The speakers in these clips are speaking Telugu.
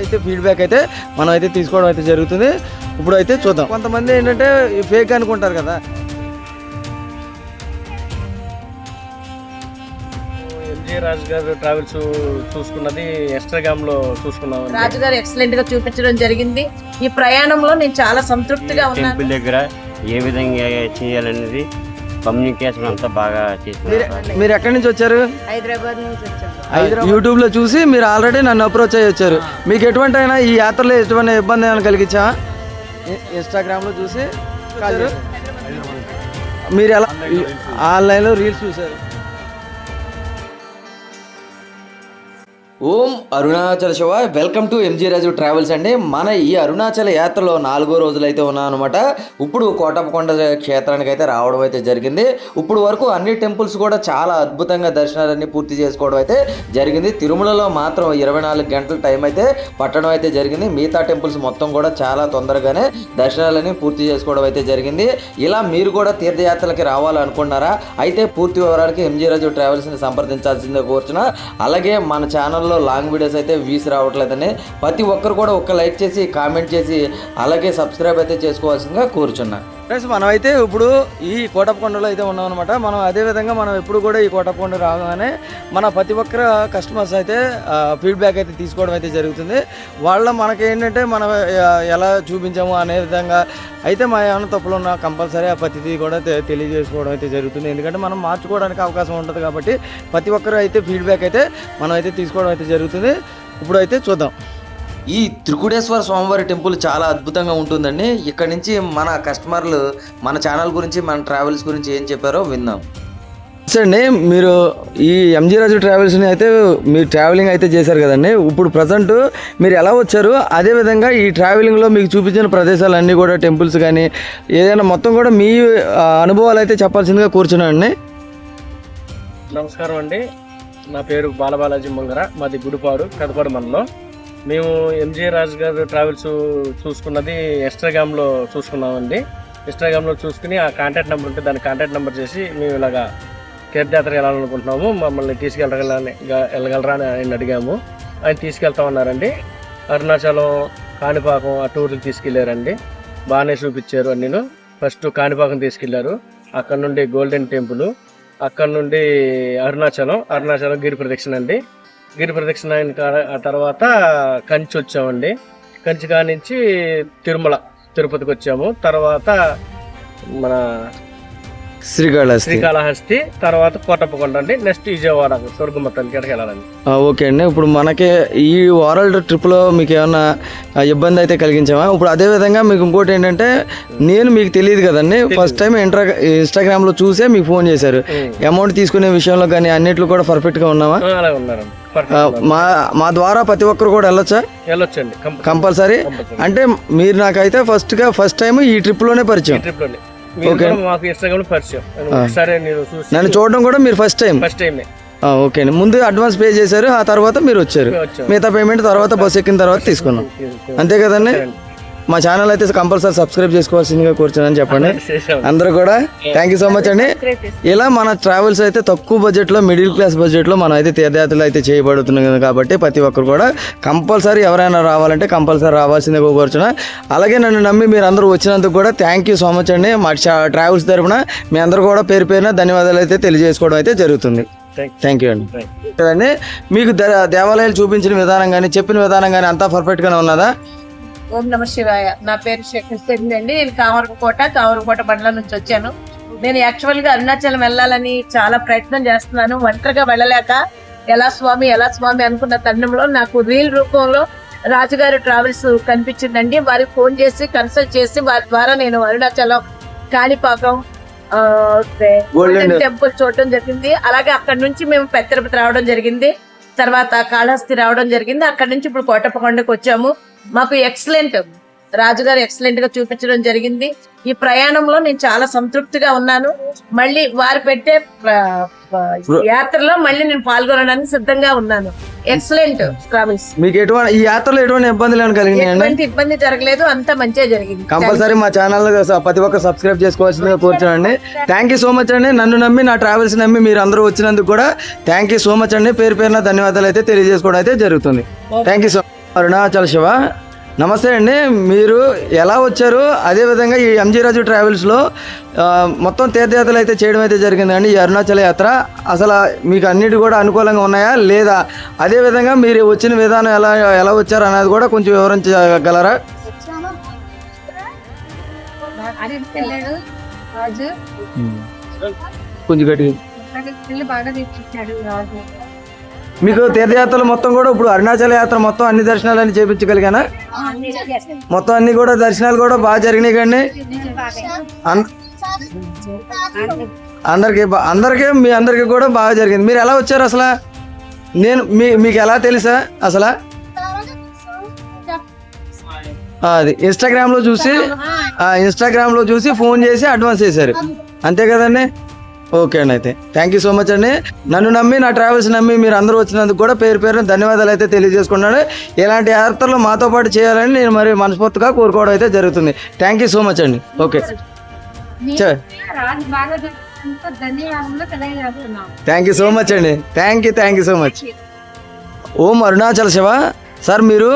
అయితే ఫీడ్బ్యాక్ అయితే మనం అయితే తీసుకోవడం అయితే జరుగుతుంది. ఇప్పుడు అయితే చూద్దాం. కొంతమంది ఏంటంటే ఫేక్ అనుకుంటారు కదా. ఎంజే రాజు గారు ట్రావెల్స్ చూసుకున్నది ఇన్స్టాగ్రామ్లో చూసుకున్నాం. రాజుగారు ఎక్సలెంట్గా చూపించడం జరిగింది. ఈ ప్రయాణంలో నేను చాలా సంతృప్తిగా ఉన్నాను. దగ్గర ఏ విధంగా చేయాలనేది కమ్యూనికేషన్ అంతా బాగా మీరు చేస్తున్నారు. మీరు ఎక్కడి నుంచి వచ్చారు? హైదరాబాద్ నుంచి వచ్చాను యూట్యూబ్లో చూసి మీరు ఆల్రెడీ నన్ను అప్రోచ్ అయ్యి వచ్చారు. మీకు ఎటువంటి అయినా ఈ యాత్రలో ఎటువంటి ఇబ్బంది ఏమైనా కలిగించా? ఇన్స్టాగ్రామ్లో చూసి వచ్చారు? మీరు ఎలా ఆన్లైన్లో రీల్స్ చూసారు Om Arunachala Shiva welcome to MG Raju travels అండి. మన ఈ అరుణాచల యాత్రలో నాలుగో రోజులు అయితే ఉన్నాం అనమాట ఇప్పుడు కోటప్పకొండ క్షేత్రానికి అయితే రావడం అయితే జరిగింది. ఇప్పుడు వరకు అన్ని టెంపుల్స్ కూడా చాలా అద్భుతంగా దర్శనాలన్నీ పూర్తి చేసుకోవడం అయితే జరిగింది. తిరుమలలో మాత్రం ఇరవై నాలుగు గంటల టైం అయితే పట్టడం అయితే జరిగింది. మిగతా టెంపుల్స్ మొత్తం కూడా చాలా తొందరగానే దర్శనాలని పూర్తి చేసుకోవడం అయితే జరిగింది. ఇలా మీరు కూడా తీర్థయాత్రలకి రావాలనుకున్నారా? అయితే పూర్తి వివరాలకి ఎంజీ రాజు ట్రావెల్స్ని సంప్రదించాల్సిందే కోర్చున అలాగే మన ఛానల్లో లాంగ్ వీడియోస్ అయితే వ్యూస్ రావట్లేదని ప్రతి ఒక్కరు కూడా ఒక్క లైక్ చేసి కామెంట్ చేసి అలాగే సబ్స్క్రైబ్ అయితే చేసుకోవాల్సిందిగా కోరుచున్నాను ఫ్రెండ్స్ మనమైతే ఇప్పుడు ఈ కోటప్పకొండలో అయితే ఉన్నాం అనమాట మనం అదే విధంగా మనం ఎప్పుడు కూడా ఈ కోటప్పకొండ రాగానే మన ప్రతి ఒక్కరు కస్టమర్స్ అయితే ఫీడ్బ్యాక్ అయితే తీసుకోవడం అయితే జరుగుతుంది. వాళ్ళ మనకి ఏంటంటే మనం ఎలా చూపించాము అనే విధంగా అయితే మా ఏమైనా తప్పులు ఉన్నా కంపల్సరీ ఆ ప్రతిదీ కూడా తెలియజేసుకోవడం అయితే జరుగుతుంది. ఎందుకంటే మనం మార్చుకోవడానికి అవకాశం ఉంటుంది కాబట్టి ప్రతి ఒక్కరు అయితే ఫీడ్బ్యాక్ అయితే మనం అయితే తీసుకోవడం అయితే జరుగుతుంది. ఇప్పుడు అయితే చూద్దాం. ఈ త్రికుడేశ్వర స్వామివారి టెంపుల్ చాలా అద్భుతంగా ఉంటుందండి. ఇక్కడ నుంచి మన కస్టమర్లు మన ఛానల్ గురించి మన ట్రావెల్స్ గురించి ఏం చెప్పారో విందాం. అండి. మీరు ఈ ఎంజీ రాజు ట్రావెల్స్ని అయితే మీరు ట్రావెలింగ్ అయితే చేశారు కదండి. ఇప్పుడు ప్రజెంట్ మీరు ఎలా వచ్చారు? అదే విధంగా ఈ ట్రావెలింగ్లో మీకు చూపించిన ప్రదేశాలన్నీ కూడా టెంపుల్స్ కానీ ఏదైనా మొత్తం కూడా మీ అనుభవాలు అయితే చెప్పాల్సిందిగా కూర్చున్నానండి. నమస్కారం అండి. నా పేరు బాలబాలాజీ మంగర మాది గుడిపాడు కదపాడు మండలం. మేము ఎంజే రాజు గారు ట్రావెల్స్ చూసుకున్నది ఇన్స్టాగ్రామ్లో చూసుకున్నామండి. ఇన్స్టాగ్రామ్లో చూసుకుని ఆ కాంటాక్ట్ నెంబర్ ఉంటే దాని కాంటాక్ట్ నెంబర్ చేసి మేము ఇలాగా తీర్థయాత్ర వెళ్ళాలనుకుంటున్నాము. మమ్మల్ని తీసుకెళ్ళగల వెళ్ళగలరా అని ఆయన అడిగాము. ఆయన తీసుకెళ్తామన్నారండి అరుణాచలం కాణిపాకం ఆ టూర్కి తీసుకెళ్ళారండి బాగానే చూపించారు అన్నీను. ఫస్ట్ కాణిపాకం తీసుకెళ్ళారు. అక్కడ నుండి గోల్డెన్ టెంపుల్ అక్కడ నుండి అరుణాచలం అరుణాచలం గిరి ప్రదక్షిణ అండి. గిరి ప్రదక్షిణ అయిన కా- తర్వాత కంచి వచ్చామండి. కంచి కానించి తిరుమల తిరుపతికి వచ్చాము. తర్వాత మన శ్రీకాళహస్తి. శ్రీకాళహస్తి తర్వాత కోటప్పకొండ అండి. నెక్స్ట్ విజయవాడ స్వర్గమ్మ తల్లి కాడికి వెళ్ళాలండి. ఆ, ఓకే అండి. ఇప్పుడు మనకి ఈ వరల్డ్ ట్రిప్లో మీకు ఏమన్నా ఆ, ఇబ్బంది అయితే కలిగించామా? ఇప్పుడు అదే విధంగా మీకు ఇంకోటి ఏంటంటే నేను మీకు తెలియదు కదండి. ఫస్ట్ టైం ఇంట్రా ఇన్స్టాగ్రామ్లో చూసే మీకు ఫోన్ చేశారు. అమౌంట్ తీసుకునే విషయంలో కానీ అన్నిట్లో కూడా పర్ఫెక్ట్గా ఉన్నామా ఉన్నారండి. పర్ఫెక్ట్ మా మా ద్వారా ప్రతి ఒక్కరు కూడా వెళ్ళొచ్చా? వెళ్ళొచ్చండి. కంపల్సరీ. అంటే మీరు నాకైతే ఫస్ట్గా ఫస్ట్ టైం ఈ ట్రిప్లోనే పరిచయం. మాకు ఇన్స్టాగ్రామ్ పరిచయం. నేను చూసి నన్ను చూడడం కూడా మీరు ఫస్ట్ టైం ఫస్ట్ టైమే ఓకే అండి ముందు అడ్వాన్స్ పే చేశారు ఆ తర్వాత మీరు వచ్చారు. వచ్చాం మిగతా పేమెంట్ తర్వాత బస్ ఎక్కిన తర్వాత తీసుకున్నాం. అంతే కదండి? మా ఛానల్ అయితే కంపల్సరీ సబ్స్క్రైబ్ చేసుకోవాల్సిందిగా కూర్చున్నాను చెప్పండి. అందరూ కూడా థ్యాంక్ యూ సో మచ్ అండి. ఇలా మన ట్రావెల్స్ అయితే తక్కువ బడ్జెట్లో మిడిల్ క్లాస్ బడ్జెట్లో మనం అయితే తీర్థయాత్రలు అయితే చేయబడుతున్నాం కాబట్టి ప్రతి ఒక్కరు కూడా కంపల్సరీ ఎవరైనా రావాలంటే కంపల్సరీ రావాల్సిందిగా కోరుచున్నా. అలాగే నన్ను నమ్మి మీరు అందరూ వచ్చినందుకు కూడా థ్యాంక్ యూ సో మచ్ అండి. మా ట్రావెల్స్ తరపున మీ అందరూ కూడా పేరు పేరున ధన్యవాదాలు అయితే తెలియజేసుకోవడం అయితే జరుగుతుంది. థ్యాంక్ యూ అండి. కదండి మీకు దే- దేవాలయాలు చూపించిన విధానం కానీ చెప్పిన విధానం కానీ అంతా పర్ఫెక్ట్గానే ఉన్నదా? ఓం నమ శివాయ. నా పేరు శేఖర్ అండి. నేను కామరకోట కామరకోట మండలం నుంచి వచ్చాను. నేను యాక్చువల్గా అరుణాచలం వెళ్ళాలని చాలా ప్రయత్నం చేస్తున్నాను. ఒంటరిగా వెళ్ళలేక ఎలా స్వామి ఎలా స్వామి అనుకున్న తరుణంలో నాకు రీల్ రూపంలో రాజుగారి ట్రావెల్స్ కనిపించిందండి. వారికి ఫోన్ చేసి కన్సల్ట్ చేసి వారి ద్వారా నేను అరుణాచలం కాణిపాకం టెంపుల్ చూడటం జరిగింది. అలాగే అక్కడ నుంచి మేము పెద్ద తిరుపతి రావడం జరిగింది. తర్వాత కాళహస్తి రావడం జరిగింది. అక్కడ నుంచి ఇప్పుడు కోటప్పకొండకు వచ్చాము. మాకు ఎక్సలెంట్ రాజుగారు ఎక్సలెంట్గా చూపించడం జరిగింది. ఈ ప్రయాణంలో నేను చాలా సంతృప్తిగా ఉన్నాను. మళ్ళీ వారు పెట్టే యాత్రలో మళ్ళీ నేను పాల్గొనడానికి సిద్ధంగా ఉన్నాను. ఎక్సలెంట్ ట్రావెల్స్ మీకు ఎటువంటి ఈ యాత్రలో ఎటువంటి ఇబ్బందులు ఎటువంటి ఇబ్బంది జరగలేదు. అంతా మంచిగా జరిగింది. కంపల్సరీ మా ఛానల్ ప్రతి ఒక్కరు సబ్స్క్రైబ్ చేసుకోవాల్సిందిగా కోరుతున్నాండి థ్యాంక్ యూ సో మచ్ అండి. నన్ను నమ్మి నా ట్రావెల్స్ నమ్మి మీరు అందరూ వచ్చినందుకు కూడా థ్యాంక్ యూ సో మచ్ అండి. పేరు పేరున ధన్యవాదాలు అయితే తెలియజేసుకోవడం అయితే జరుగుతుంది. Thank you so Arunachal Shiva. నమస్తే అండి మీరు ఎలా వచ్చారు? అదేవిధంగా ఈ ఎంజీ రాజు ట్రావెల్స్లో మొత్తం తీర్థయాత్రలు అయితే చేయడం అయితే జరిగిందండి ఈ అరుణాచల యాత్ర. అసలు మీకు అన్నిటి కూడా అనుకూలంగా ఉన్నాయా? లేదా? అదేవిధంగా మీరు వచ్చిన విధానం ఎలా ఎలా వచ్చారు అనేది కూడా కొంచెం వివరించగలరా? కొంచెం బాగా రాజు. మీకు తీర్థయాత్రలు మొత్తం కూడా ఇప్పుడు అరుణాచల యాత్ర మొత్తం అన్ని దర్శనాలని చేపించగలిగానా? మొత్తం అన్ని కూడా దర్శనాలు కూడా బాగా జరిగినాయి కానీ అన్- అందరికి అందరికీ మీ అందరికీ కూడా బాగా జరిగింది. మీరు ఎలా వచ్చారు అసలు? నేను మీ మీకు ఎలా తెలుసా అసలు? అది ఇన్స్టాగ్రామ్లో చూసి ఇన్స్టాగ్రామ్లో చూసి ఫోన్ చేసి అడ్వాన్స్ చేశారు. అంతే కదండి? ఓకే అండి అయితే. థ్యాంక్ యూ సో మచ్ అండి. నన్ను నమ్మి నా ట్రావెల్స్ నమ్మి మీరు అందరూ వచ్చినందుకు కూడా పేరు పేరున ధన్యవాదాలు అయితే తెలియజేసుకున్నాను. ఇలాంటి యాత్రలు మాతో పాటు చేయాలని నేను మరి మనస్ఫూర్తిగా కోరుకోవడం అయితే జరుగుతుంది. థ్యాంక్ యూ సో మచ్ అండి. Okay thank you so much అండి. Thank you thank you so much Om Arunachal Shiva. Sir మీరు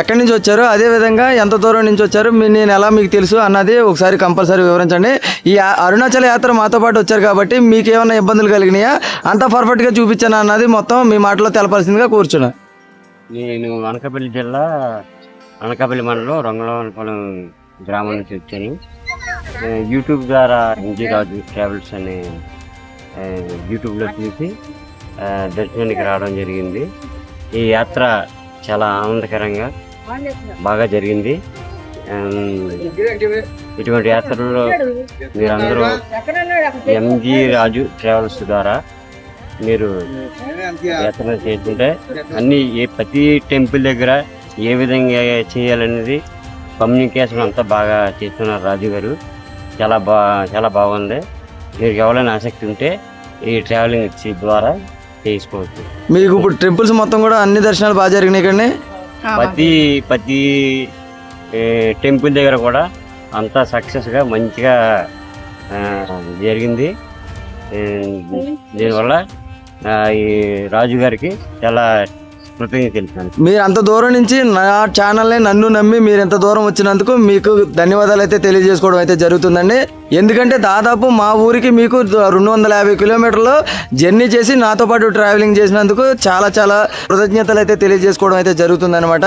ఎక్కడి నుంచి వచ్చారు అదేవిధంగా ఎంత దూరం నుంచి వచ్చారు మీ నేను ఎలా మీకు తెలుసు అన్నది ఒకసారి కంపల్సరీ వివరించండి. ఈ అరుణాచల అరుణాచల్ యాత్ర మాతో పాటు వచ్చారు కాబట్టి మీకు ఏమైనా ఇబ్బందులు కలిగినాయా? అంతా పర్ఫెక్ట్గా చూపించాను అన్నది మొత్తం మీ మాటలో తెలపాల్సిందిగా కూర్చున్నా. నేను అనకాపల్లి జిల్లా అనకాపల్లి మండలం రంగలవనపాలెం గ్రామం నుంచి వచ్చాను. యూట్యూబ్ ద్వారా ఎంజీ రాజు ట్రావెల్స్ అనే యూట్యూబ్లో చూసి దర్శనానికి రావడం జరిగింది. ఈ యాత్ర చాలా ఆనందకరంగా బాగా జరిగింది. ఇటువంటి యాత్రల్లో మీరందరూ ఎంజీ రాజు ట్రావెల్స్ ద్వారా మీరు యాత్ర చేస్తుంటే అన్ని ఏ ప్రతి టెంపుల్ దగ్గర ఏ విధంగా చేయాలనేది కమ్యూనికేషన్ అంతా బాగా చేస్తున్నారు రాజు గారు. చాలా బా చాలా బాగుంది. మీరు ఎవరైనా ఆసక్తి ఉంటే ఈ ట్రావెలింగ్ ద్వారా చేసుకోవచ్చు మీకు ఇప్పుడు టెంపుల్స్ మొత్తం కూడా అన్ని దర్శనాలు బాగా జరిగినాయి కండి ప్రతి ప్రతి టెంపుల్ దగ్గర కూడా అంతా సక్సెస్గా మంచిగా ఆ, జరిగింది. ఏ, దీనివల్ల ఆ, ఈ రాజు గారికి చాలా మీరు అంత దూరం నుంచి నా ఛానల్ని నన్ను నమ్మి మీరు ఎంత దూరం వచ్చినందుకు మీకు ధన్యవాదాలు అయితే తెలియజేసుకోవడం అయితే జరుగుతుందండి. ఎందుకంటే దాదాపు మా ఊరికి మీకు రెండు వందల యాభై కిలోమీటర్లు జర్నీ చేసి నాతో పాటు ట్రావెలింగ్ చేసినందుకు చాలా చాలా కృతజ్ఞతలు అయితే తెలియజేసుకోవడం అయితే జరుగుతుందన్నమాట.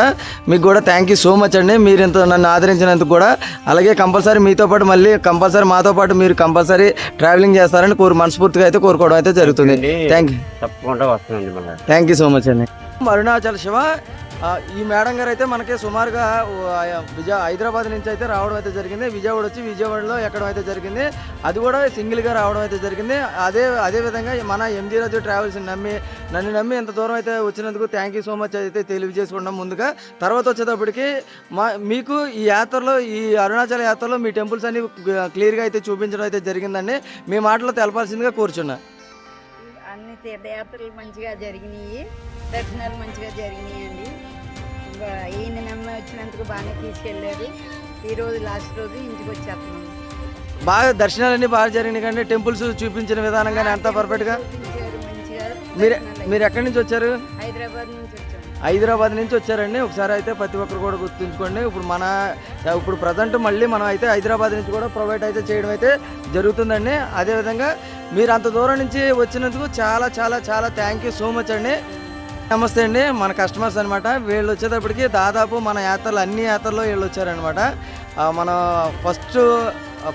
మీకు కూడా థ్యాంక్ యూ సో మచ్ అండి. మీరు ఇంత నన్ను ఆదరించినందుకు కూడా. అలాగే కంపల్సరీ మీతో పాటు మళ్ళీ కంపల్సరీ మాతో పాటు మీరు కంపల్సరీ ట్రావెలింగ్ చేస్తారని కోరు మనస్ఫూర్తిగా అయితే కోరుకోవడం అయితే జరుగుతుంది. థ్యాంక్ యూ తప్పకుండా వస్తుందండి మళ్ళీ. థ్యాంక్ యూ సో మచ్ అండి. అరుణాచల్ శివ. ఈ మేడం గారు అయితే మనకి సుమారుగా విజయ హైదరాబాద్ నుంచి అయితే రావడం అయితే జరిగింది. విజయవాడ వచ్చి విజయవాడలో ఎక్కడం అయితే జరిగింది. అది కూడా సింగిల్గా రావడం అయితే జరిగింది. అదే అదే విధంగా మన ఎంజీ రాజు ట్రావెల్స్ని నమ్మి నన్ను నమ్మి ఎంత దూరం అయితే వచ్చినందుకు థ్యాంక్ యూ సో మచ్ అయితే తెలియజేసుకున్నాం ముందుగా. తర్వాత వచ్చేటప్పటికి మా మీకు ఈ యాత్రలో ఈ అరుణాచల్ యాత్రలో మీ టెంపుల్స్ అన్ని క్లియర్గా అయితే చూపించడం అయితే జరిగిందండి. మీ మాటలో తెలపాల్సిందిగా కూర్చున్నా. అన్ని తీర్థయాత్రలు మంచిగా జరిగినాయి. దర్శనాలు మంచిగా జరిగినాయి అండి ఇంకా ఈయన నమ్మ వచ్చినందుకు బాగానే తీసుకెళ్ళారు. ఈ రోజు లాస్ట్ రోజు ఇంటికి వచ్చేస్తున్నాం. బాగా దర్శనాలన్నీ బాగా జరిగినాయి కానీ టెంపుల్స్ చూపించిన విధానం కానీ అంతా పర్ఫెక్ట్గా మీరు మీరు ఎక్కడి నుంచి వచ్చారు. హైదరాబాద్ నుంచి హైదరాబాద్ నుంచి వచ్చారండి. ఒకసారి అయితే ప్రతి ఒక్కరు కూడా గుర్తుంచుకోండి. ఇప్పుడు మన ఇప్పుడు ప్రజెంట్ మళ్ళీ మనం అయితే హైదరాబాద్ నుంచి కూడా ప్రొవైడ్ అయితే చేయడం అయితే జరుగుతుందండి. అదేవిధంగా మీరు అంత దూరం నుంచి వచ్చినందుకు చాలా చాలా చాలా థ్యాంక్ యూ సో మచ్ అండి. నమస్తే అండి. మన కస్టమర్స్ అనమాట వీళ్ళు వచ్చేటప్పటికి దాదాపు మన యాత్రలు అన్ని యాత్రల్లో వీళ్ళు వచ్చారనమాట మన ఫస్ట్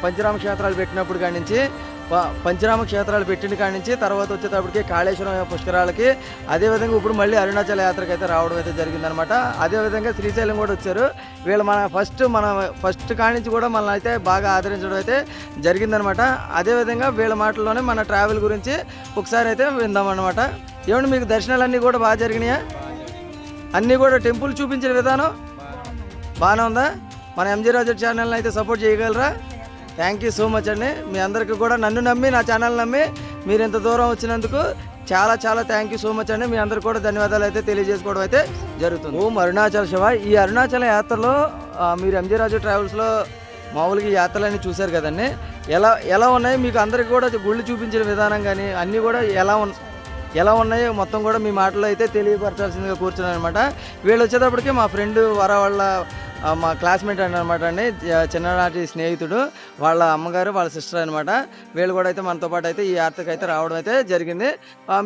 పంచరామ క్షేత్రాలు పెట్టినప్పుడు కాడి నుంచి పంచరామ క్షేత్రాలు పెట్టిన కాడి నుంచి తర్వాత వచ్చేటప్పటికి కాళేశ్వరం పుష్కరాలకి అదేవిధంగా ఇప్పుడు మళ్ళీ అరుణాచల యాత్రకి అయితే రావడం అయితే జరిగిందనమాట అదేవిధంగా శ్రీశైలం కూడా వచ్చారు. వీళ్ళు మన ఫస్ట్ మన ఫస్ట్ కాడి నుంచి కూడా మనల్ని అయితే బాగా ఆదరించడం అయితే జరిగిందనమాట అదేవిధంగా వీళ్ళ మాటల్లోనే మన ట్రావెల్ గురించి ఒకసారి అయితే విందామన్నమాట. ఏమండి మీకు దర్శనాలన్నీ కూడా బాగా జరిగినాయా? అన్నీ కూడా టెంపుల్ చూపించిన విధానం బాగానే ఉందా? మన ఎంజీ రాజు ఛానల్ని అయితే సపోర్ట్ చేయగలరా? థ్యాంక్ యూ సో మచ్ అండి. మీ అందరికీ కూడా నన్ను నమ్మి నా ఛానల్ నమ్మి మీరు ఇంత దూరం వచ్చినందుకు చాలా చాలా థ్యాంక్ యూ సో మచ్ అండి. మీ అందరికీ కూడా ధన్యవాదాలు అయితే తెలియజేసుకోవడం అయితే జరుగుతుంది. ఓం అరుణాచల శివ. ఈ అరుణాచల యాత్రలో మీరు ఎంజీ రాజు ట్రావెల్స్లో మామూలుగా ఈ యాత్రలన్నీ చూశారు కదండి. ఎలా ఎలా ఉన్నాయి? మీకు అందరికీ కూడా గుళ్ళు చూపించిన విధానం కానీ అన్నీ కూడా ఎలా ఉన్నాయి ఎలా ఉన్నాయో మొత్తం కూడా మీ మాటలో అయితే తెలియపరచాల్సిందిగా కూర్చున్నాను అనమాట వీళ్ళు వచ్చేటప్పటికి మా ఫ్రెండ్ వర వాళ్ళ మా క్లాస్మేట్ అనమాట అండి. చిన్ననాటి స్నేహితుడు వాళ్ళ అమ్మగారు వాళ్ళ సిస్టర్ అనమాట వీళ్ళు కూడా అయితే మనతో పాటు అయితే ఈ యాత్రకు అయితే రావడం అయితే జరిగింది.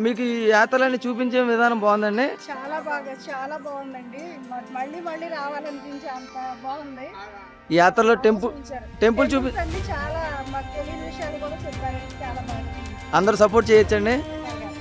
మీకు ఈ యాత్రలన్నీ చూపించే విధానం బాగుందండి? చాలా బాగా చాలా బాగుందండి. మళ్ళీ మళ్ళీ రావాలనిపించే అంత బాగుంది. ఈ యాత్రలో టెంపుల్. టెంపుల్ చూపి అందరూ సపోర్ట్ చేయొచ్చండి?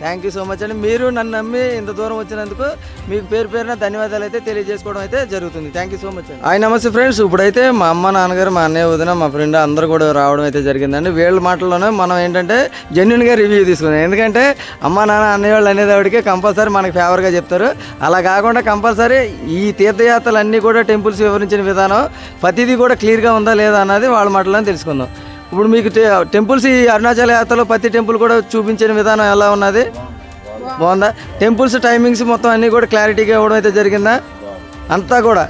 థ్యాంక్ యూ సో మచ్ అండి. మీరు నన్ను నమ్మి ఇంత దూరం వచ్చినందుకు మీకు పేరు పేరున ధన్యవాదాలు అయితే తెలియజేసుకోవడం అయితే జరుగుతుంది. థ్యాంక్ యూ సో మచ్ అండి. ఆయన నమస్తే ఫ్రెండ్స్. ఇప్పుడైతే మా అమ్మ నాన్నగారు మా అన్నయ్య వదిన మా ఫ్రెండ్ అందరూ కూడా రావడం అయితే జరిగిందండి. వీళ్ళ మాటల్లోనే మనం ఏంటంటే జెన్యున్గా రివ్యూ తీసుకున్నాం ఎందుకంటే అమ్మ నాన్న అన్నయ్య వాళ్ళు అనేదాడికి కంపల్సరీ మనకి ఫేవర్గా చెప్తారు. అలా కాకుండా కంపల్సరీ ఈ తీర్థయాత్రలు అన్నీ కూడా టెంపుల్స్ వివరించిన విధానం ప్రతిదీ కూడా క్లియర్గా ఉందా లేదా అన్నది వాళ్ళ మాటలోనే తెలుసుకుందాం. ఇప్పుడు మీకు టెంపుల్స్ ఈ అరుణాచల యాత్రలో ప్రతి టెంపుల్ కూడా చూపించిన విధానం ఎలా ఉన్నది? బాగుందా? టెంపుల్స్ టైమింగ్స్ మొత్తం అన్నీ కూడా క్లారిటీగా ఇవ్వడం అయితే జరిగిందా? అంతా కూడా?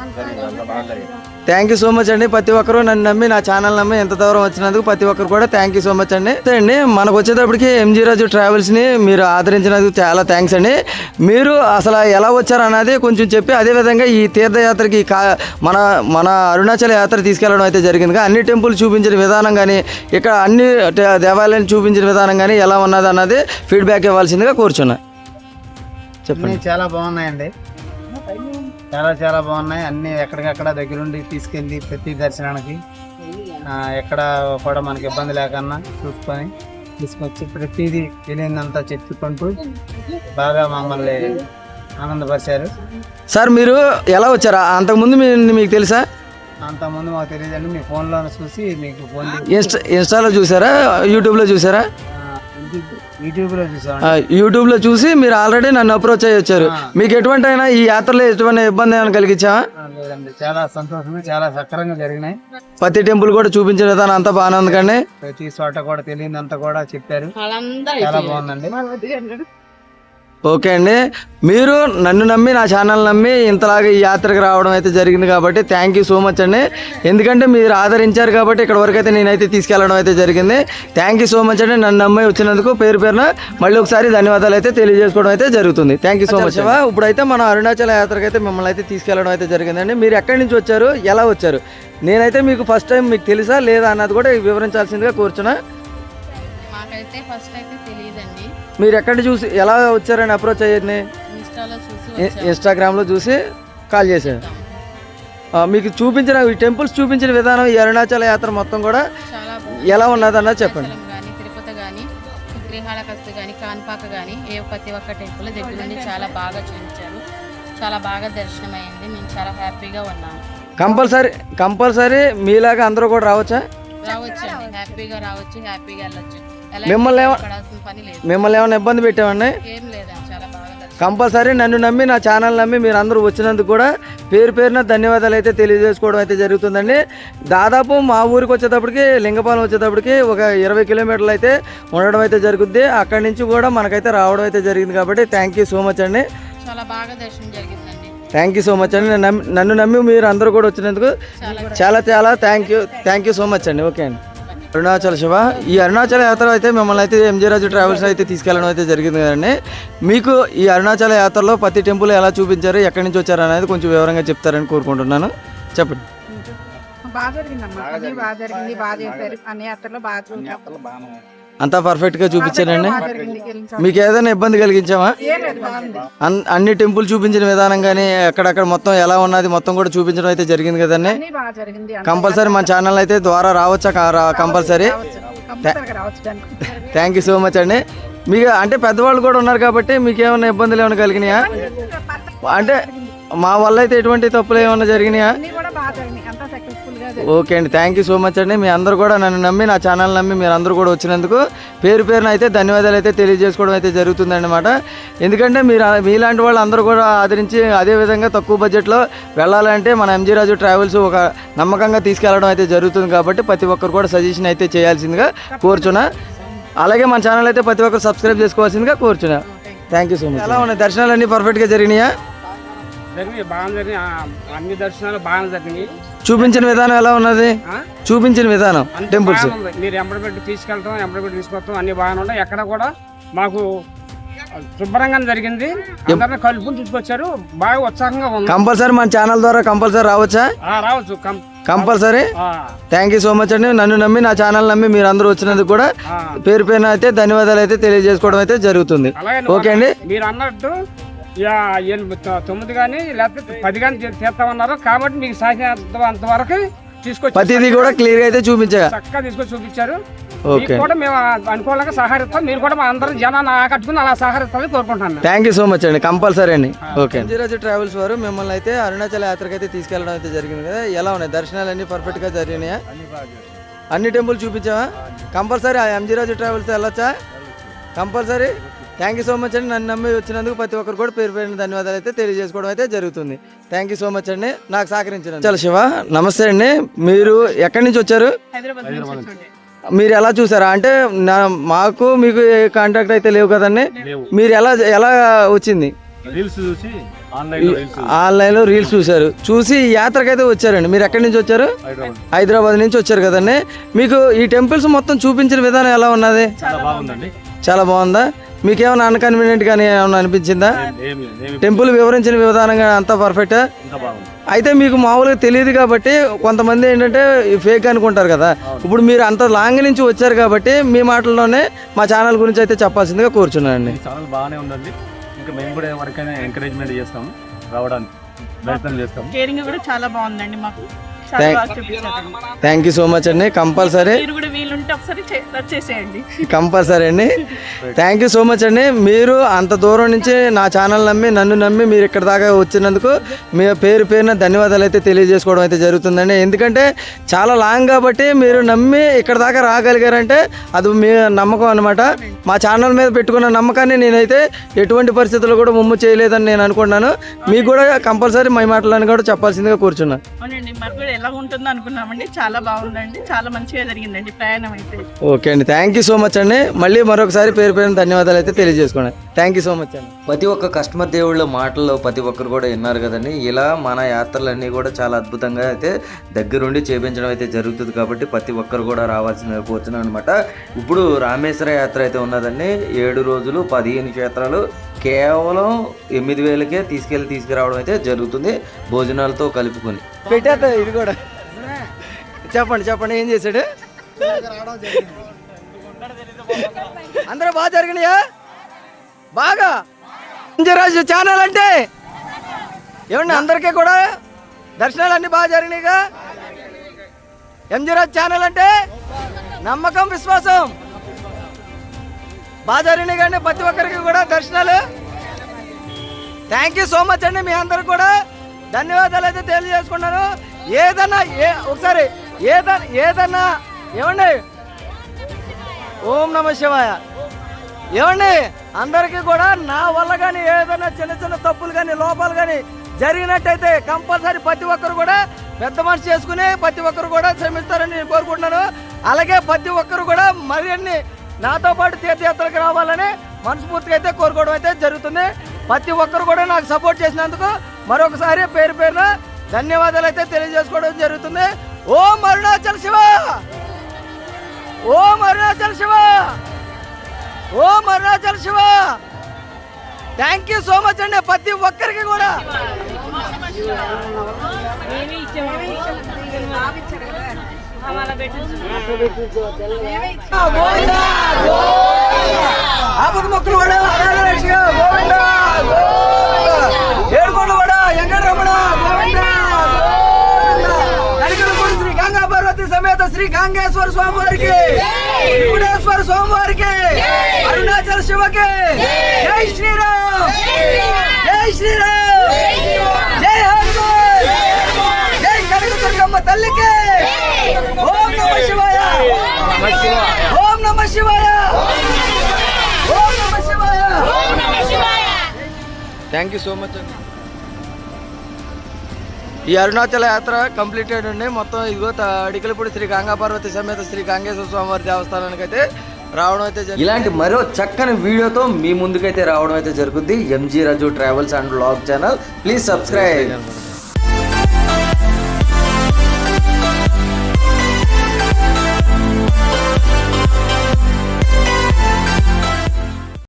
థ్యాంక్ యూ సో మచ్ అండి. ప్రతి ఒక్కరు నన్ను నమ్మి నా ఛానల్ నమ్మి ఎంత దూరం వచ్చినందుకు ప్రతి ఒక్కరు కూడా థ్యాంక్ యూ సో మచ్ అండి. అండి మనకు వచ్చేటప్పటికి ఎంజీ రాజు ట్రావెల్స్ని మీరు ఆదరించినందుకు చాలా థ్యాంక్స్ అండి. మీరు అసలు ఎలా వచ్చారు అన్నది కొంచెం చెప్పి అదేవిధంగా ఈ తీర్థయాత్రకి కా మన మన అరుణాచల యాత్ర తీసుకెళ్ళడం అయితే జరిగింది. అన్ని టెంపుల్ చూపించిన విధానం కానీ ఇక్కడ అన్ని టే- దేవాలయాన్ని చూపించిన విధానం కానీ ఎలా ఉన్నది అన్నది ఫీడ్బ్యాక్ ఇవ్వాల్సిందిగా కోరుచున్నా. చెప్పండి. చాలా బాగున్నాయండి. చాలా చాలా బాగున్నాయి. అన్ని ఎక్కడికక్కడ దగ్గరుండి తీసుకెళ్ళి ప్రతి దర్శనానికి ఎక్కడ కూడా మనకి ఇబ్బంది లేకుండా చూసుకొని తీసుకొచ్చి ప్రతిదీ తెలియనంతా చెప్పుకుంటూ బాగా మమ్మల్ని ఆనందపరిచారు. సార్ మీరు ఎలా వచ్చారా? అంతకుముందు మీకు తెలుసా? అంతకుముందు మాకు తెలియదండి. మీ ఫోన్లో చూసి మీకు ఫోన్ ఇన్స్టా ఇన్స్టాలో చూసారా? యూట్యూబ్లో చూసారా? యూట్యూబ్లో చూసాం మీరు ఆల్రెడీ నన్ను అప్రోచ్ అయ్యి వచ్చారు. మీకు ఎటువంటి అయినా ఈ యాత్రలో ఎటువంటి ఇబ్బంది ఏమైనా కలిగించావా? లేదండి. చాలా సంతోషంగా చాలా సక్రంగా జరిగినాయి. ప్రతి టెంపుల్ కూడా చూపించిన విధానం అంతా బాగానే ఉంది కానీ. ప్రతి చోట కూడా తెలియనంత కూడా చెప్పారు. చాలా బాగుందండి. ఓకే అండి. మీరు నన్ను నమ్మి నా ఛానల్ నమ్మి ఇంతలాగా ఈ యాత్రకు రావడం అయితే జరిగింది కాబట్టి థ్యాంక్ యూ సో మచ్ అండి. ఎందుకంటే మీరు ఆదరించారు కాబట్టి ఇక్కడ వరకు అయితే నేనైతే తీసుకెళ్ళడం అయితే జరిగింది. థ్యాంక్ యూ సో మచ్ అండి. నన్ను నమ్మి వచ్చినందుకు పేరు పేరున మళ్ళీ ఒకసారి ధన్యవాదాలు అయితే తెలియజేసుకోవడం అయితే జరుగుతుంది. థ్యాంక్ యూ సో మచ్ ఇప్పుడైతే మన అరుణాచల యాత్రకు అయితే మిమ్మల్ని అయితే తీసుకెళ్ళడం అయితే జరిగిందండి. మీరు ఎక్కడి నుంచి వచ్చారు? ఎలా వచ్చారు? నేనైతే మీకు ఫస్ట్ టైం మీకు తెలుసా లేదా అన్నది కూడా వివరించాల్సిందిగా కూర్చున్నా. మాకైతే ఫస్ట్ అయితే మీరు ఎక్కడ చూసి ఎలా వచ్చారని అప్రోచ్ అయ్యేది. ఇన్స్టాగ్రామ్లో చూసి కాల్ చేశాను ఆ, మీకు చూపించిన ఈ టెంపుల్స్ చూపించిన విధానం ఈ అరుణాచల యాత్ర మొత్తం కూడా. ఎలా ఉన్నదన్నది చెప్పండి. కానీ కాన్పాక కానీ ఏ ప్రతి ఒక్క టెంపుల్ దగ్గర నుండి చాలా బాగా చూపించారు. చాలా బాగా దర్శనం అయింది మేము చాలా హ్యాపీగా ఉన్నాము కంపల్సరీ కంపల్సరీ మీలాగా అందరూ కూడా రావచ్చా? రావచ్చండి. హ్యాపీగా రావచ్చు. హ్యాపీగా వెళ్ళొచ్చు. మిమ్మల్ని మిమ్మల్ని ఏమైనా ఇబ్బంది పెట్టామండి కంపల్సరీ నన్ను నమ్మి నా ఛానల్ నమ్మి మీరు అందరూ వచ్చినందుకు కూడా పేరు పేరున ధన్యవాదాలు అయితే తెలియజేసుకోవడం అయితే జరుగుతుందండి. దాదాపు మా ఊరికి వచ్చేటప్పటికి లింగపాలెం వచ్చేటప్పటికి ఒక ఇరవై కిలోమీటర్లు అయితే ఉండడం అయితే జరుగుద్ది. అక్కడి నుంచి కూడా మనకైతే రావడం అయితే జరిగింది కాబట్టి థ్యాంక్ యూ సో మచ్ అండి. చాలా బాగా దర్శనం జరిగిందండి. థ్యాంక్ యూ సో మచ్ అండి. నన్ను నమ్మి- మీరు అందరూ కూడా వచ్చినందుకు చాలా చాలా చాలా thank you thank you so much అండి. ఓకే అండి. అరుణాచల్ శివ. ఈ అరుణాచల యాత్ర అయితే మిమ్మల్ని అయితే ఎంజీ రాజు ట్రావెల్స్ అయితే తీసుకెళ్ళడం అయితే జరిగింది కదండి. మీకు ఈ అరుణాచల యాత్రలో ప్రతి టెంపుల్ ఎలా చూపించారు ఎక్కడి నుంచి వచ్చారు అనేది కొంచెం వివరంగా చెప్తారని కోరుకుంటున్నాను. చెప్పండి. బాగా జరిగిందమ్మా. అన్ని బాగా జరిగింది బాగా చేశారు. అన్ని యాత్రలో బాగా అంతా పర్ఫెక్ట్గా వెళ్ళిన మీకు ఏదైనా ఇబ్బంది కలిగించామా? అన్ని టెంపుల్ చూపించిన విధానం కానీ ఎక్కడెక్కడ మొత్తం ఎలా ఉన్నది మొత్తం కూడా చూపించడం అయితే జరిగింది కదండి. కంపల్సరీ మన ఛానల్ అయితే ద్వారా రావచ్చా? Compulsory? Thank you so much అండి. మీకు అంటే పెద్దవాళ్ళు కూడా ఉన్నారు కాబట్టి మీకు ఏమైనా ఇబ్బందులు ఏమైనా కలిగినాయా? అంటే మా వల్ల అయితే ఎటువంటి తప్పులు ఏమైనా జరిగినాయా? ఓకే అండి థ్యాంక్ యూ సో మచ్ అండి. మీ అందరూ కూడా నన్ను నమ్మి నా ఛానల్ నమ్మి మీరు అందరూ కూడా వచ్చినందుకు పేరు పేరున అయితే ధన్యవాదాలు అయితే తెలియజేసుకోవడం అయితే జరుగుతుందన్నమాట. ఎందుకంటే మీరు మీలాంటి వాళ్ళు అందరూ కూడా ఆదరించి అదే విధంగా తక్కువ బడ్జెట్లో వెళ్ళాలంటే మన ఎంజీ రాజు ట్రావెల్స్ ఒక నమ్మకంగా తీసుకెళ్ళడం అయితే జరుగుతుంది కాబట్టి ప్రతి ఒక్కరు కూడా సజెషన్ అయితే చేయాల్సిందిగా కోరుచున్నా. అలాగే మన ఛానల్ అయితే ప్రతి ఒక్కరు సబ్స్క్రైబ్ చేసుకోవాల్సిందిగా కోరుచున్నా. థ్యాంక్ యూ సో మచ్ ఎలా ఉన్నాయి? దర్శనాలు అన్నీ పర్ఫెక్ట్గా జరిగినాయా? జరిగినాయి బాగా జరిగినాయి. ఆ, అన్ని దర్శనాలు బాగా జరిగినాయి. చూపించిన విధానం ఎలా ఉన్నది? చూపించిన విధానం టెంపుల్స్. మీరు ఎంబడి పెట్టి తీసుకెళ్తాం ఎంబడి పెట్టి తీసుకొస్తాం అన్ని బాగానే ఉన్నాయి. ఎక్కడ కూడా మాకు శుభ్రంగా జరిగింది. అందరిని కలుపుని తీసుకొచ్చారు. బాగా ఉత్సాహంగా ఉంది. కంపల్సరీ మన ఛానల్ ద్వారా కంపల్సరీ రావచ్చా? రావచ్చు. Compulsory? Thank you so much అండి. నన్ను నమ్మి నా ఛానల్ నమ్మి మీరు అందరూ వచ్చినందుకు కూడా. పేరు పేరున అయితే ధన్యవాదాలు అయితే తెలియజేసుకోవడం అయితే జరుగుతుంది. ఓకే అండి. మీరు అన్నట్టు తొమ్మిది కానీ లేకపోతే పది కానీ చేస్తామన్నారు. కాబట్టి మీకు సాధ్యం అంతవరకు తీసుకొచ్చి ప్రతిదీ కూడా క్లియర్గా అయితే చూపించగా చక్కగా తీసుకొచ్చి చూపించారు. ఓకే. మీకు కూడా మేము అనుకూలంగా సహకరిస్తాం. మీరు కూడా మా అందరం జనాన్ని ఆకట్టుకుని అలా సహకరిస్తామని కోరుకుంటున్నాను. థ్యాంక్ యూ సో మచ్ అండి. కంపల్సరీ అండి. ఓకే జీరాజు ట్రావెల్స్ వారు మిమ్మల్ని అయితే అరుణాచల యాత్రకి అయితే తీసుకెళ్ళడం అయితే జరిగింది కదా. ఎలా ఉన్నాయి? దర్శనాలు అన్ని పర్ఫెక్ట్గా జరిగినాయా. అన్ని టెంపుల్ చూపించావా? కంపల్సరీ ఆ ఎంజీరాజు ట్రావెల్స్ వెళ్ళొచ్చా? Compulsory thank you so much అండి. నన్ను నమ్మి వచ్చినందుకు ప్రతి ఒక్కరు కూడా పేరు పేరున ధన్యవాదాలు అయితే తెలియజేసుకోవడం అయితే జరుగుతుంది. థ్యాంక్ యూ సో మచ్ అండి. నాకు సహకరించిన చాలా శివ నమస్తే అండి. మీరు ఎక్కడి నుంచి వచ్చారు? హైదరాబాద్ నుంచి వచ్చామండి. మీరు ఎలా చూసారా? అంటే నా మాకు మీకు కాంటాక్ట్ అయితే లేవు కదండి. మీరు ఎలా ఎలా వచ్చింది? రీల్స్ చూసి ఆన్లైన్ ఆన్లైన్లో రీల్స్ చూశారు. చూసి యాత్రకైతే వచ్చారండి. మీరు ఎక్కడి నుంచి వచ్చారు? హైదరాబాద్. నుంచి వచ్చారు కదండి. మీకు ఈ టెంపుల్స్ మొత్తం చూపించిన విధానం ఎలా ఉన్నది? చాలా బాగుందండి. చాలా బాగుందా? మీకేమైనా అన్కన్వీనియంట్ కానీ ఏమైనా అనిపించిందా? టెంపుల్ వివరించిన విధానంగా అంతా పర్ఫెక్ట్ అయితే మీకు మామూలుగా తెలియదు కాబట్టి కొంతమంది ఏంటంటే ఫేక్ అనుకుంటారు కదా. ఇప్పుడు మీరు అంత లాంగ్ నుంచి వచ్చారు కాబట్టి మీ మాటల్లోనే మా ఛానల్ గురించి అయితే చెప్పాల్సిందిగా కోరుచున్నానండి. ఛానల్ బాగానే ఉందండి. ఇంకా మేము కూడా ఎవరికైనా ఎంకరేజ్మెంట్ చేస్తాము రావడానికి ప్రయత్నం చేస్తాము. కేరింగ్ కూడా చాలా బాగుందండి మాకు. థ్యాంక్ యూ సో మచ్ అండి. కంపల్సరీ కంపల్సరీ అండి. థ్యాంక్ యూ సో మచ్ అండి. మీరు అంత దూరం నుంచి నా ఛానల్ నమ్మి నన్ను నమ్మి మీరు ఇక్కడ దాకా వచ్చినందుకు మీ పేరు పేరున ధన్యవాదాలు అయితే తెలియజేసుకోవడం అయితే జరుగుతుందండి. ఎందుకంటే చాలా లాంగ్ కాబట్టి మీరు నమ్మి ఇక్కడ దాకా రాగలిగారంటే అది మీ నమ్మకం అనమాట మా ఛానల్ మీద పెట్టుకున్న నమ్మకాన్ని నేనైతే ఎటువంటి పరిస్థితుల్లో కూడా ముమ్ము చేయలేదని నేను అనుకున్నాను మీకు కూడా కంపల్సరీ మై మాటలను కూడా చెప్పాల్సిందిగా కూర్చున్నాను ఎలా ఉంటుందో అనుకున్నామండి. చాలా బాగుందండి. చాలా మంచిగా జరిగిందండి ప్రయాణం అయితే. ఓకే అండి. థ్యాంక్ యూ సో మచ్ అండి. మళ్ళీ మరొకసారి పేరు పేరున ధన్యవాదాలు అయితే తెలియజేసుకోండి. థ్యాంక్ యూ సో మచ్ అండి. ప్రతి ఒక్క కస్టమర్ దేవుళ్ళ మాటల్లో ప్రతి ఒక్కరు కూడా విన్నారు కదండి. ఇలా మన యాత్రలన్నీ కూడా చాలా అద్భుతంగా అయితే దగ్గరుండి చేపించడం అయితే జరుగుతుంది కాబట్టి ప్రతి ఒక్కరు కూడా రావాల్సిన కోరుతున్నాను అనమాట ఇప్పుడు రామేశ్వర యాత్ర అయితే ఉన్నదండి. ఏడు రోజులు పదిహేను క్షేత్రాలు కేవలం ఎనిమిది వేలకే తీసుకెళ్ళి తీసుకురావడం అయితే జరుగుతుంది. భోజనాలతో కలుపుకొని. పెట్టేస్తా ఇది కూడా. చెప్పండి చెప్పండి ఏం చేశాడు? అందరూ బాగా జరిగినాయా? బాగా? రాజు ఛానల్ అంటే? ఏమండి అందరికీ కూడా దర్శనాలు అన్ని బాగా జరిగినాయిగా? ఎంజీరాజ్ ఛానల్ అంటే నమ్మకం విశ్వాసం. బాగా జరిగినాయి కానీ ప్రతి ఒక్కరికి కూడా దర్శనాలు. థ్యాంక్ యూ సో మచ్ అండి మీ అందరు కూడా. ధన్యవాదాలు అయితే తెలియజేసుకున్నాను ఏదన్నా ఏ ఒకసారి ఏదన్నా ఏదన్నా ఏమండి? ఓం నమ శివాయ. ఏమండి? అందరికీ కూడా నా వల్ల కానీ ఏదైనా చిన్న చిన్న తప్పులు కానీ లోపాలు కానీ జరిగినట్టయితే కంపల్సరీ ప్రతి ఒక్కరు కూడా పెద్ద మనసు చేసుకుని ప్రతి ఒక్కరు కూడా శ్రమిస్తారని నేను కోరుకుంటున్నాను. అలాగే ప్రతి ఒక్కరు కూడా మరిన్ని నాతో పాటు తీర్థయాత్రకు రావాలని మనస్ఫూర్తిగా అయితే కోరుకోవడం అయితే జరుగుతుంది. ప్రతి ఒక్కరు కూడా నాకు సపోర్ట్ చేసినందుకు మరొకసారి పేరు పేరున ధన్యవాదాలు అయితే తెలియజేసుకోవడం జరుగుతుంది. Om Arunachal Shiva! Om Arunachal Shiva! Om Arunachal Shiva! Thank you so much అండి. ప్రతి ఒక్కరికి కూడా. ఆపద మొక్కలు కూడా శ్రీ గంగేశ్వర స్వామి వారికి త్రిపురేశ్వర స్వామి వారికి అరుణాచల శివకి జై శ్రీరామ్. జై శ్రీరామ్ జై హనుమాన్ జై కనకదుర్గమ్మ తల్లికి ఓం నమ శివాయ. ఓం నమ శివాయ. ఓం నమ శివాయ. థ్యాంక్ యూ సో మచ్ అండి ఈ అరుణాచల యాత్ర కంప్లీటెడ్ అండి మొత్తం ఇదిగో అడికలపూడి శ్రీ గంగా పార్వతి సమేత శ్రీ గంగేశ్వర స్వామివారి దేవస్థానానికి అయితే రావడం అయితే ఇలాంటి మరో చక్కని వీడియోతో మీ ముందుకైతే రావడం అయితే జరుగుద్ది. MG Raju travels and blog channel please subscribe